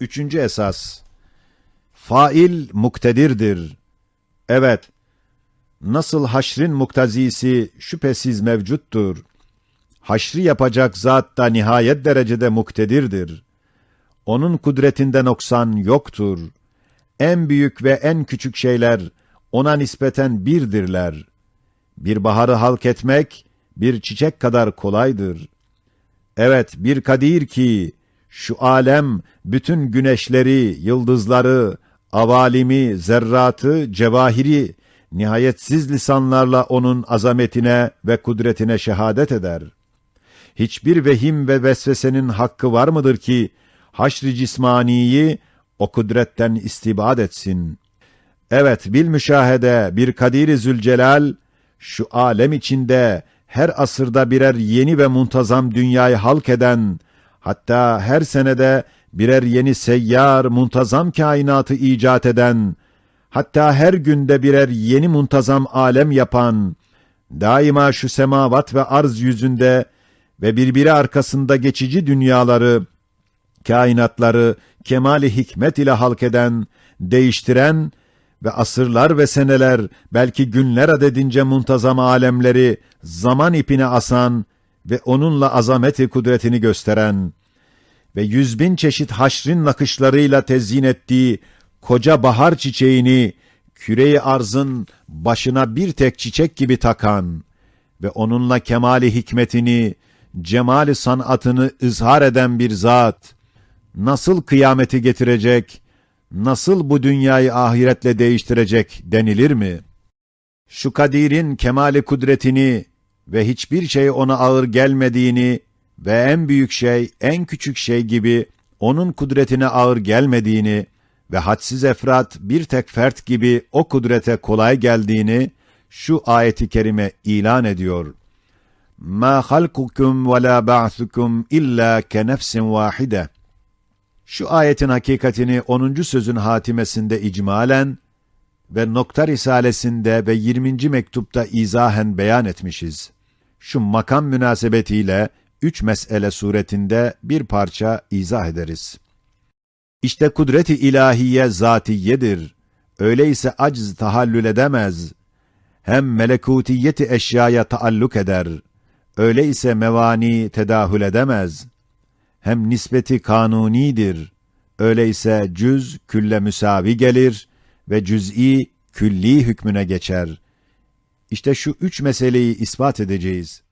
Üçüncü esas. Fail muktedirdir. Evet, nasıl haşrin muktazisi şüphesiz mevcuttur. Haşri yapacak zat da nihayet derecede muktedirdir. Onun kudretinde noksan yoktur. En büyük ve en küçük şeyler ona nispeten birdirler. Bir baharı halk etmek, bir çiçek kadar kolaydır. Evet, bir kadir ki, şu alem, bütün güneşleri, yıldızları, avalimi, zerratı, cevahiri, nihayetsiz lisanlarla onun azametine ve kudretine şehadet eder. Hiçbir vehim ve vesvesenin hakkı var mıdır ki, haşr-ı cismaniyi o kudretten istibad etsin. Evet, bil müşahede bir Kadir-i Zülcelal, şu alem içinde her asırda birer yeni ve muntazam dünyayı halk eden, hatta her senede birer yeni seyyar, muntazam kainatı icat eden, hatta her günde birer yeni muntazam alem yapan, daima şu semavat ve arz yüzünde ve birbiri arkasında geçici dünyaları, kainatları kemali hikmet ile halk eden, değiştiren ve asırlar ve seneler, belki günler adedince muntazam alemleri zaman ipine asan ve onunla azameti kudretini gösteren ve yüz bin çeşit haşrin nakışlarıyla tezyin ettiği koca bahar çiçeğini küreyi arzın başına bir tek çiçek gibi takan ve onunla kemali hikmetini, cemali sanatını izhar eden bir zat, nasıl kıyameti getirecek, nasıl bu dünyayı ahiretle değiştirecek denilir mi? Şu kadirin kemali kudretini ve hiçbir şey ona ağır gelmediğini ve en büyük şey, en küçük şey gibi onun kudretine ağır gelmediğini ve hadsiz efrat bir tek fert gibi o kudrete kolay geldiğini şu ayeti kerime ilan ediyor. Ma halkukum ve la ba'sukum illa ke nefsin vahide. Şu ayetin hakikatini 10. sözün hatimesinde icmalen ve nokta risalesinde ve 20. mektupta izahen beyan etmişiz.'' Şu makam münasebetiyle üç mesele suretinde bir parça izah ederiz. İşte kudret-i ilahiye zatiyedir. Öyleyse acz tahallül edemez. Hem melekutiyeti eşyaya taalluk eder. Öyleyse mevani tedahül edemez. Hem nispeti kanunidir. Öyleyse cüz külle müsavi gelir ve cüz'i külli hükmüne geçer. İşte şu üç meseleyi ispat edeceğiz.